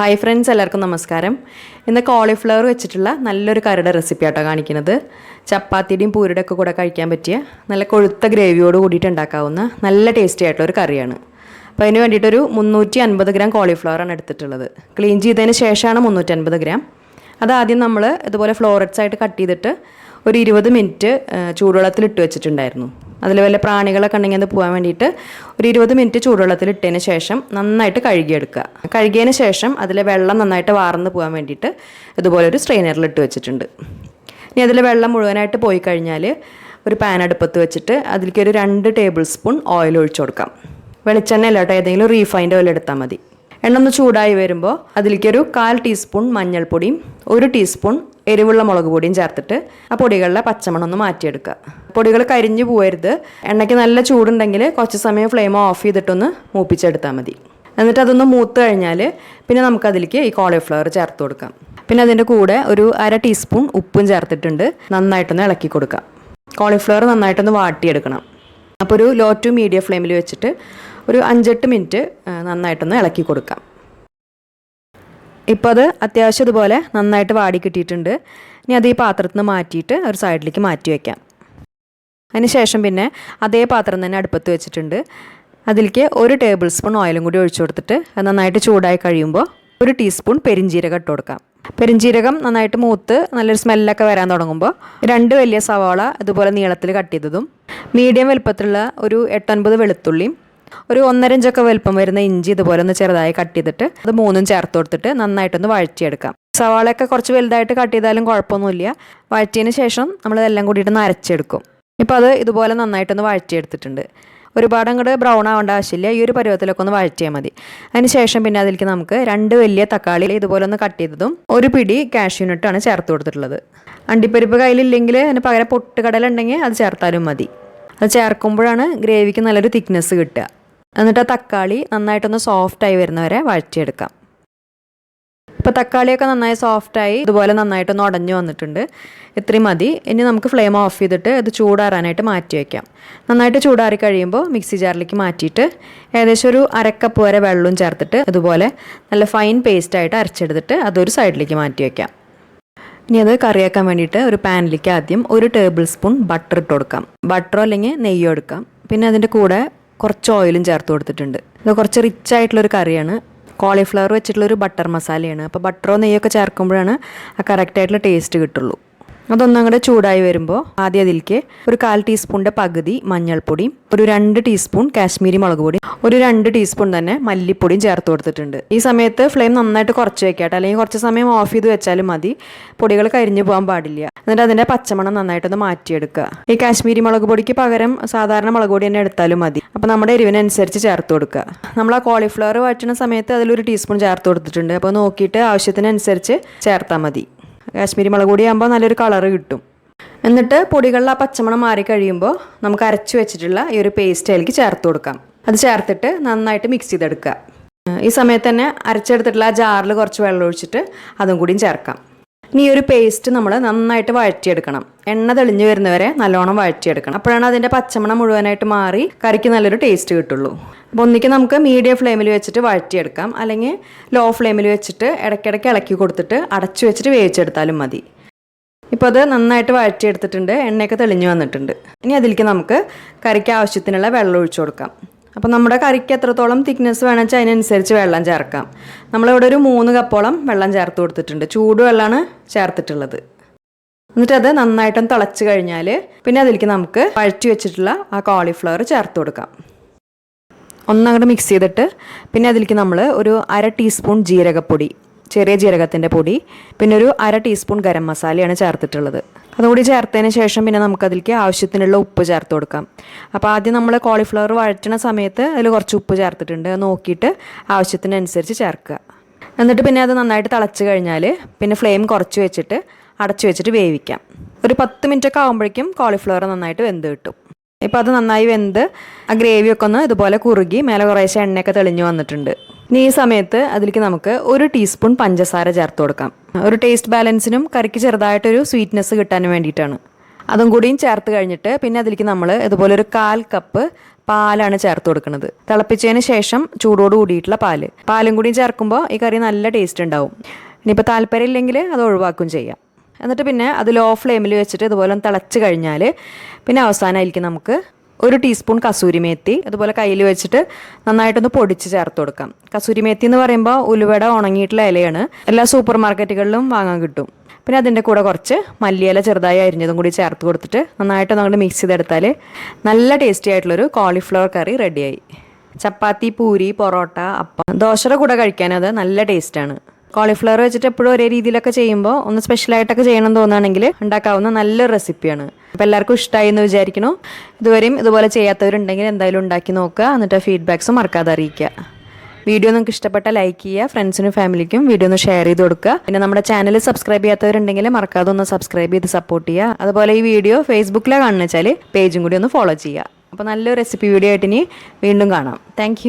Hi friends എല്ലാവർക്കും നമസ്കാരം. ഇന്ന് കോളിഫ്ലവർ വെച്ചിട്ടുള്ള നല്ലൊരു കറിയുടെ റെസിപ്പി ആട്ടോ കാണിക്കുന്നത്. ചപ്പാത്തിയുടെയും പൂരിയുടെ ഒക്കെ കൂടെ കഴിക്കാൻ പറ്റിയ നല്ല കൊഴുത്ത ഗ്രേവിയോട് കൂടിയിട്ട് ഉണ്ടാക്കാവുന്ന നല്ല ടേസ്റ്റി ആയിട്ടുള്ള ഒരു കറിയാണ്. അപ്പോൾ അതിന് വേണ്ടിയിട്ടൊരു മുന്നൂറ്റി അൻപത് ഗ്രാം കോളിഫ്ലവറാണ് എടുത്തിട്ടുള്ളത്. ക്ലീൻ ചെയ്തതിന് ശേഷമാണ് മുന്നൂറ്റി അൻപത് ഗ്രാം അത് ആദ്യം നമ്മൾ ഇതുപോലെ ഫ്ലോററ്റ്സ് ആയിട്ട് കട്ട് ചെയ്തിട്ട് ഒരു ഇരുപത് മിനിറ്റ് ചൂടുവെള്ളത്തിൽ ഇട്ട് വെച്ചിട്ടുണ്ടായിരുന്നു. അതിൽ വല്ല പ്രാണികളൊക്കെ ഉണ്ടെങ്കിൽ അത് പോകാൻ വേണ്ടിയിട്ട് ഒരു ഇരുപത് മിനിറ്റ് ചൂടുവെള്ളത്തിൽ ഇട്ടതിന് ശേഷം നന്നായിട്ട് കഴുകിയെടുക്കുക. കഴുകിയതിന് ശേഷം അതിലെ വെള്ളം നന്നായിട്ട് വാർന്ന് പോകാൻ വേണ്ടിയിട്ട് ഇതുപോലെ ഒരു സ്ട്രെയിനറിൽ ഇട്ട് വെച്ചിട്ടുണ്ട്. ഇനി അതിൽ വെള്ളം മുഴുവനായിട്ട് പോയി കഴിഞ്ഞാൽ ഒരു പാൻ അടുപ്പത്ത് വെച്ചിട്ട് അതിലേക്ക് ഒരു രണ്ട് ടേബിൾ സ്പൂൺ ഓയിൽ ഒഴിച്ചു കൊടുക്കാം. വെളിച്ചെണ്ണ അല്ല കേട്ടോ ഏതെങ്കിലും റീഫൈൻഡ് ഓയിൽ എടുത്താൽ മതി. എണ്ണ ഒന്ന് ചൂടായി വരുമ്പോൾ അതിലേക്ക് ഒരു കാൽ ടീസ്പൂൺ മഞ്ഞൾപ്പൊടിയും ഒരു ടീസ്പൂൺ എരിവുള്ള മുളക് പൊടിയും ചേർത്തിട്ട് ആ പൊടികളിലെ പച്ചമണം ഒന്ന് മാറ്റിയെടുക്കുക. പൊടികൾ കരിഞ്ഞു പോകരുത് എണ്ണയ്ക്ക് നല്ല ചൂടുണ്ടെങ്കിൽ കുറച്ച് സമയം ഫ്ലെയിം ഓഫ് ചെയ്തിട്ടൊന്ന് മൂപ്പിച്ചെടുത്താൽ മതി. എന്നിട്ട് അതൊന്ന് മൂത്ത് കഴിഞ്ഞാൽ പിന്നെ നമുക്കതിലേക്ക് ഈ കോളിഫ്ലവർ ചേർത്ത് കൊടുക്കാം. പിന്നെ അതിന്റെ കൂടെ ഒരു അര ടീസ്പൂൺ ഉപ്പും ചേർത്തിട്ടുണ്ട്. നന്നായിട്ടൊന്ന് ഇളക്കി കൊടുക്കാം. കോളിഫ്ലവർ നന്നായിട്ടൊന്ന് വാട്ടിയെടുക്കണം. അപ്പോൾ ഒരു ലോ ടു മീഡിയം ഫ്ലെയിമിൽ വെച്ചിട്ട് ഒരു അഞ്ചെട്ട് മിനിറ്റ് നന്നായിട്ടൊന്ന് ഇളക്കി കൊടുക്കാം. ഇപ്പോൾ അത് അത്യാവശ്യം ഇതുപോലെ നന്നായിട്ട് വാടി കിട്ടിയിട്ടുണ്ട്. ഇനി അത് ഈ പാത്രത്തിൽ നിന്ന് മാറ്റിയിട്ട് ഒരു സൈഡിലേക്ക് മാറ്റി വയ്ക്കാം അതിന് ശേഷം പിന്നെ അതേ പാത്രം തന്നെ അടുപ്പത്ത് വെച്ചിട്ടുണ്ട്. അതിലേക്ക് ഒരു ടേബിൾ സ്പൂൺ ഓയിലും കൂടി ഒഴിച്ചു കൊടുത്തിട്ട് അത് നന്നായിട്ട് ചൂടായി കഴിയുമ്പോൾ ഒരു ടീസ്പൂൺ പെരിഞ്ജീരകം ഇട്ട് കൊടുക്കാം. പെരിഞ്ജീരകം നന്നായിട്ട് മൂത്ത് നല്ലൊരു സ്മെല്ലൊക്കെ വരാൻ തുടങ്ങുമ്പോൾ രണ്ട് വലിയ സവാള ഇതുപോലെ നീളത്തിൽ കട്ട് ചെയ്തതും മീഡിയം വലുപ്പത്തിലുള്ള ഒരു എട്ടൊൻപത് വെളുത്തുള്ളിയും ഒരു ഒന്നര ഇഞ്ചൊക്കെ വലുപ്പം വരുന്ന ഇഞ്ചി ഇതുപോലെ ഒന്ന് ചെറുതായി കട്ട് ചെയ്തിട്ട് അത് മൂന്നും ചേർത്ത് കൊടുത്തിട്ട് നന്നായിട്ടൊന്ന് വഴറ്റിയെടുക്കാം. സവാളയൊക്കെ കുറച്ച് വലുതായിട്ട് കട്ട് ചെയ്താലും കുഴപ്പമൊന്നുമില്ല. വഴറ്റിയതിന് ശേഷം നമ്മൾ ഇതെല്ലാം കൂടിയിട്ട് അരച്ചെടുക്കും. ഇപ്പോൾ അത് ഇതുപോലെ നന്നായിട്ടൊന്ന് വഴറ്റിയെടുത്തിട്ടുണ്ട്. ഒരുപാട് അങ്ങോട്ട് ബ്രൗൺ ആവേണ്ട ആവശ്യമില്ല. ഈ ഒരു പരുവത്തിലൊക്കെ ഒന്ന് വഴറ്റിയാൽ മതി. അതിനുശേഷം പിന്നെ അതിലേക്ക് നമുക്ക് രണ്ട് വലിയ തക്കാളി ഇതുപോലെ ഒന്ന് കട്ട് ചെയ്തതും ഒരു പിടി കാഷ്യൂ നട്ടാണ് ചേർത്ത് കൊടുത്തിട്ടുള്ളത്. അണ്ടിപ്പരിപ്പ് കയ്യിലില്ലെങ്കിൽ അതിന് പകരം പൊട്ടുകടല ഉണ്ടെങ്കിൽ അത് ചേർത്താലും മതി. അത് ചേർക്കുമ്പോഴാണ് ഗ്രേവിക്ക് നല്ലൊരു തിക്നെസ് കിട്ടുക. എന്നിട്ട് ആ തക്കാളി നന്നായിട്ടൊന്ന് സോഫ്റ്റായി വരുന്നവരെ വഴറ്റിയെടുക്കാം. ഇപ്പോൾ തക്കാളിയൊക്കെ നന്നായി സോഫ്റ്റായി ഇതുപോലെ നന്നായിട്ട് ഉടഞ്ഞു വന്നിട്ടുണ്ട്. ഇത്രയും മതി. ഇനി നമുക്ക് ഫ്ലെയിം ഓഫ് ചെയ്തിട്ട് ഇത് ചൂടാറാനായിട്ട് മാറ്റി വയ്ക്കാം നന്നായിട്ട് ചൂടാറി കഴിയുമ്പോൾ മിക്സി ജാറിലേക്ക് മാറ്റിയിട്ട് ഏകദേശം ഒരു അരക്കപ്പ് വരെ വെള്ളവും ചേർത്തിട്ട് ഇതുപോലെ നല്ല ഫൈൻ പേസ്റ്റായിട്ട് അരച്ചെടുത്തിട്ട് അതൊരു സൈഡിലേക്ക് മാറ്റി വയ്ക്കാം ഇനി അത് കറിയാക്കാൻ വേണ്ടിയിട്ട് ഒരു പാനിലേക്ക് ആദ്യം ഒരു ടേബിൾ സ്പൂൺ ബട്ടർ ഇട്ട് കൊടുക്കാം. ബട്ടറോ അല്ലെങ്കിൽ നെയ്യോ എടുക്കാം. പിന്നെ അതിന്റെ കൂടെ കുറച്ച് ഓയിലും ചേർത്ത് കൊടുത്തിട്ടുണ്ട്. ഇത് കുറച്ച് റിച്ച് ആയിട്ടുള്ളൊരു കറിയാണ്. കോളിഫ്ലവർ വെച്ചിട്ടുള്ളൊരു ബട്ടർ മസാലയാണ്. അപ്പോൾ ബട്ടറോ നെയ്യൊക്കെ ചേർക്കുമ്പോഴാണ് ആ കറക്റ്റായിട്ടുള്ള ടേസ്റ്റ് കിട്ടുള്ളൂ. അതൊന്നും അങ്ങോട്ട് ചൂടായി വരുമ്പോൾ ആദ്യം അതിലേക്ക് ഒരു കാൽ ടീസ്പൂണിന്റെ പകുതി മഞ്ഞൾപ്പൊടി ഒരു രണ്ട് ടീസ്പൂൺ കാശ്മീരി മുളക് പൊടി ഒരു രണ്ട് ടീസ്പൂൺ തന്നെ മല്ലിപ്പൊടിയും ചേർത്ത് കൊടുത്തിട്ടുണ്ട്. ഈ സമയത്ത് ഫ്ലെയിം നന്നായിട്ട് കുറച്ച് വെക്കാട്ടെ അല്ലെങ്കിൽ കുറച്ച് സമയം ഓഫ് ചെയ്ത് വെച്ചാലും മതി. പൊടികൾ കരിഞ്ഞു പോകാൻ പാടില്ല. എന്നിട്ട് അതിന്റെ പച്ചമണം നന്നായിട്ടൊന്ന് മാറ്റിയെടുക്കുക ഈ കാശ്മീരി മുളക് പൊടിക്ക് പകരം സാധാരണ മുളക് പൊടി തന്നെ എടുത്താലും മതി. അപ്പോൾ നമ്മുടെ എരിവിനനുസരിച്ച് ചേർത്ത് കൊടുക്കുക നമ്മൾ ആ കോളിഫ്ലവർ വറ്റുന്ന സമയത്ത് അതിലൊരു ടീസ്പൂൺ ചേർത്ത് കൊടുത്തിട്ടുണ്ട്. അപ്പോൾ നോക്കിയിട്ട് ആവശ്യത്തിനനുസരിച്ച് ചേർത്താൽ മതി. കാശ്മീരി മുളക് പൊടി ആകുമ്പോൾ നല്ലൊരു കളർ കിട്ടും. എന്നിട്ട് പൊടികളിൽ ആ പച്ചമണം മാറി കഴിയുമ്പോൾ നമുക്ക് അരച്ചു വെച്ചിട്ടുള്ള ഈ ഒരു പേസ്റ്റ് അതിലേക്ക് ചേർത്ത് കൊടുക്കാം. അത് ചേർത്തിട്ട് നന്നായിട്ട് മിക്സ് ചെയ്തെടുക്കുക. ഈ സമയത്ത് തന്നെ അരച്ചെടുത്തിട്ടുള്ള ആ ജാറിൽ കുറച്ച് വെള്ളം ഒഴിച്ചിട്ട് അതും കൂടിയും ചേർക്കാം. ഇനി ഒരു പേസ്റ്റ് നമ്മൾ നന്നായിട്ട് വഴറ്റിയെടുക്കണം. എണ്ണ തെളിഞ്ഞു വരുന്നവരെ നല്ലോണം വഴറ്റിയെടുക്കണം. അപ്പോഴാണ് അതിന്റെ പച്ചമണം മുഴുവനായിട്ട് മാറി കറിക്ക് നല്ലൊരു ടേസ്റ്റ് കിട്ടുള്ളൂ. അപ്പോൾ ഒന്നിക്ക് നമുക്ക് മീഡിയം ഫ്ലെയിമിൽ വെച്ചിട്ട് വഴറ്റിയെടുക്കാം. അല്ലെങ്കിൽ ലോ ഫ്ലെയിമിൽ വെച്ചിട്ട് ഇടയ്ക്കിടയ്ക്ക് ഇളക്കി കൊടുത്തിട്ട് അടച്ചു വെച്ചിട്ട് വേവിച്ചെടുത്താലും മതി. ഇപ്പോൾ അത് നന്നായിട്ട് വഴറ്റിയെടുത്തിട്ടുണ്ട്. എണ്ണയൊക്കെ തെളിഞ്ഞു വന്നിട്ടുണ്ട്. ഇനി അതിലേക്ക് നമുക്ക് കറിക്ക് ആവശ്യത്തിനുള്ള വെള്ളം ഒഴിച്ചു കൊടുക്കാം. അപ്പോൾ നമ്മുടെ കറിക്ക് എത്രത്തോളം തിക്നെസ് വേണം വെച്ചാൽ അതിനനുസരിച്ച് വെള്ളം ചേർക്കാം. നമ്മളിവിടെ ഒരു മൂന്ന് കപ്പോളം വെള്ളം ചേർത്ത് കൊടുത്തിട്ടുണ്ട്. ചൂടുവെള്ളമാണ് ചേർത്തിട്ടുള്ളത്. എന്നിട്ട് അത് നന്നായിട്ടൊന്ന് തിളച്ച് കഴിഞ്ഞാൽ പിന്നെ അതിലേക്ക് നമുക്ക് വഴറ്റി വെച്ചിട്ടുള്ള ആ കോളിഫ്ലവർ ചേർത്ത് കൊടുക്കാം. ഒന്നങ്ങോട്ട് മിക്സ് ചെയ്തിട്ട് പിന്നെ അതിലേക്ക് നമ്മൾ ഒരു അര ടീസ്പൂൺ ജീരകപ്പൊടി ചെറിയ ജീരകത്തിന്റെ പൊടി പിന്നെ ഒരു അര ടീസ്പൂൺ ഗരം മസാലയാണ് ചേർത്തിട്ടുള്ളത്. അതുകൂടി ചേർത്തതിന് ശേഷം പിന്നെ നമുക്കതിലേക്ക് ആവശ്യത്തിനുള്ള ഉപ്പ് ചേർത്ത് കൊടുക്കാം. അപ്പോൾ ആദ്യം നമ്മൾ കോളിഫ്ലവർ വഴറ്റണ സമയത്ത് അതിൽ കുറച്ച് ഉപ്പ് ചേർത്തിട്ടുണ്ട്. നോക്കിയിട്ട് ആവശ്യത്തിനനുസരിച്ച് ചേർക്കുക. എന്നിട്ട് പിന്നെ അത് നന്നായിട്ട് തിളച്ച് കഴിഞ്ഞാൽ പിന്നെ ഫ്ലെയിം കുറച്ച് വെച്ചിട്ട് അടച്ചു വെച്ചിട്ട് വേവിക്കാം. ഒരു പത്ത് മിനിറ്റ് ഒക്കെ ആകുമ്പോഴേക്കും കോളിഫ്ലവർ നന്നായിട്ട് വെന്ത് കിട്ടും. ഇപ്പോൾ അത് നന്നായി വെന്ത് ആ ഗ്രേവിയൊക്കെ ഒന്ന് ഇതുപോലെ കുറുകി മേലെ കുറേശ്ശെ എണ്ണയൊക്കെ തെളിഞ്ഞു വന്നിട്ടുണ്ട്. ഈ സമയത്ത് അതിലേക്ക് നമുക്ക് ഒരു ടീസ്പൂൺ പഞ്ചസാര ചേർത്ത് കൊടുക്കാം. ഒരു ടേസ്റ്റ് ബാലൻസിനും കറിക്ക് ചെറുതായിട്ടൊരു സ്വീറ്റ്നെസ് കിട്ടാൻ വേണ്ടിയിട്ടാണ്. അതും കൂടിയും ചേർത്ത് കഴിഞ്ഞിട്ട് പിന്നെ അതിലേക്ക് നമ്മൾ ഇതുപോലെ ഒരു കാൽ കപ്പ് പാലാണ് ചേർത്ത് കൊടുക്കുന്നത്. തിളപ്പിച്ചതിന് ശേഷം ചൂടോട് കൂടിയിട്ടുള്ള പാൽ. പാലും കൂടിയും ചേർക്കുമ്പോൾ ഈ കറി നല്ല ടേസ്റ്റ് ഉണ്ടാവും. ഇനിയിപ്പോൾ താല്പര്യം ഇല്ലെങ്കിൽ അത് ഒഴിവാക്കും ചെയ്യാം. എന്നിട്ട് പിന്നെ അത് ലോ ഫ്ലെയിമിൽ വെച്ചിട്ട് ഇതുപോലെ തിളച്ച് കഴിഞ്ഞാൽ പിന്നെ അവസാനമായിരിക്കും നമുക്ക് ഒരു ടീസ്പൂൺ കസൂരി മേത്തി അതുപോലെ കയ്യിൽ വെച്ചിട്ട് നന്നായിട്ടൊന്ന് പൊടിച്ച് ചേർത്ത് കൊടുക്കാം. കസൂരി മേത്തി എന്ന് പറയുമ്പോൾ ഉലുവട ഉണങ്ങിയിട്ടുള്ള ഇലയാണ്. എല്ലാ സൂപ്പർ മാർക്കറ്റുകളിലും വാങ്ങാൻ കിട്ടും. പിന്നെ അതിന്റെ കൂടെ കുറച്ച് മല്ലിയില ചെറുതായി അരിഞ്ഞതും കൂടി ചേർത്ത് കൊടുത്തിട്ട് നന്നായിട്ട് അങ്ങോട്ട് മിക്സ് ചെയ്തെടുത്താൽ നല്ല ടേസ്റ്റി ആയിട്ടുള്ളൊരു കോളിഫ്ലവർ കറി റെഡിയായി ചപ്പാത്തി പൂരി പൊറോട്ട അപ്പം. ദോശയുടെ കൂടെ കഴിക്കാനത് നല്ല ടേസ്റ്റാണ് കോളിഫ്ലവർ വെച്ചിട്ട് എപ്പോഴും ഒരേ രീതിയിലൊക്കെ ചെയ്യുമ്പോൾ ഒന്ന് സ്പെഷ്യലായിട്ടൊക്കെ ചെയ്യണം തോന്നുകയാണെങ്കിൽ ഉണ്ടാക്കാവുന്ന നല്ലൊരു റെസിപ്പിയാണ് അപ്പോൾ എല്ലാവർക്കും ഇഷ്ടമായി എന്ന് വിചാരിക്കുന്നു. ഇതുവരെയും ഇതുപോലെ ചെയ്യാത്തവരുണ്ടെങ്കിൽ എന്തായാലും ഉണ്ടാക്കി നോക്കുക. എന്നിട്ട് ഫീഡ്ബാക്സും മറക്കാതെ അറിയിക്കുക. വീഡിയോ നിങ്ങൾക്ക് ഇഷ്ടപ്പെട്ട ലൈക്ക് ചെയ്യുക ഫ്രണ്ട്സിനും ഫാമിലിക്കും വീഡിയോ ഒന്ന് ഷെയർ ചെയ്ത് കൊടുക്കുക. പിന്നെ നമ്മുടെ ചാനൽ സബ്സ്ക്രൈബ് ചെയ്യാത്തവരുണ്ടെങ്കിൽ മറക്കാതെ ഒന്ന് സബ്സ്ക്രൈബ് ചെയ്ത് സപ്പോർട്ട് ചെയ്യുക. അതുപോലെ ഈ വീഡിയോ ഫേസ്ബുക്കിലാണ് കാണുന്ന വെച്ചാൽ പേജും കൂടി ഒന്ന് ഫോളോ ചെയ്യുക. അപ്പോൾ നല്ലൊരു റെസിപ്പി വീഡിയോ ആയിട്ട് ഇനി വീണ്ടും കാണാം. താങ്ക്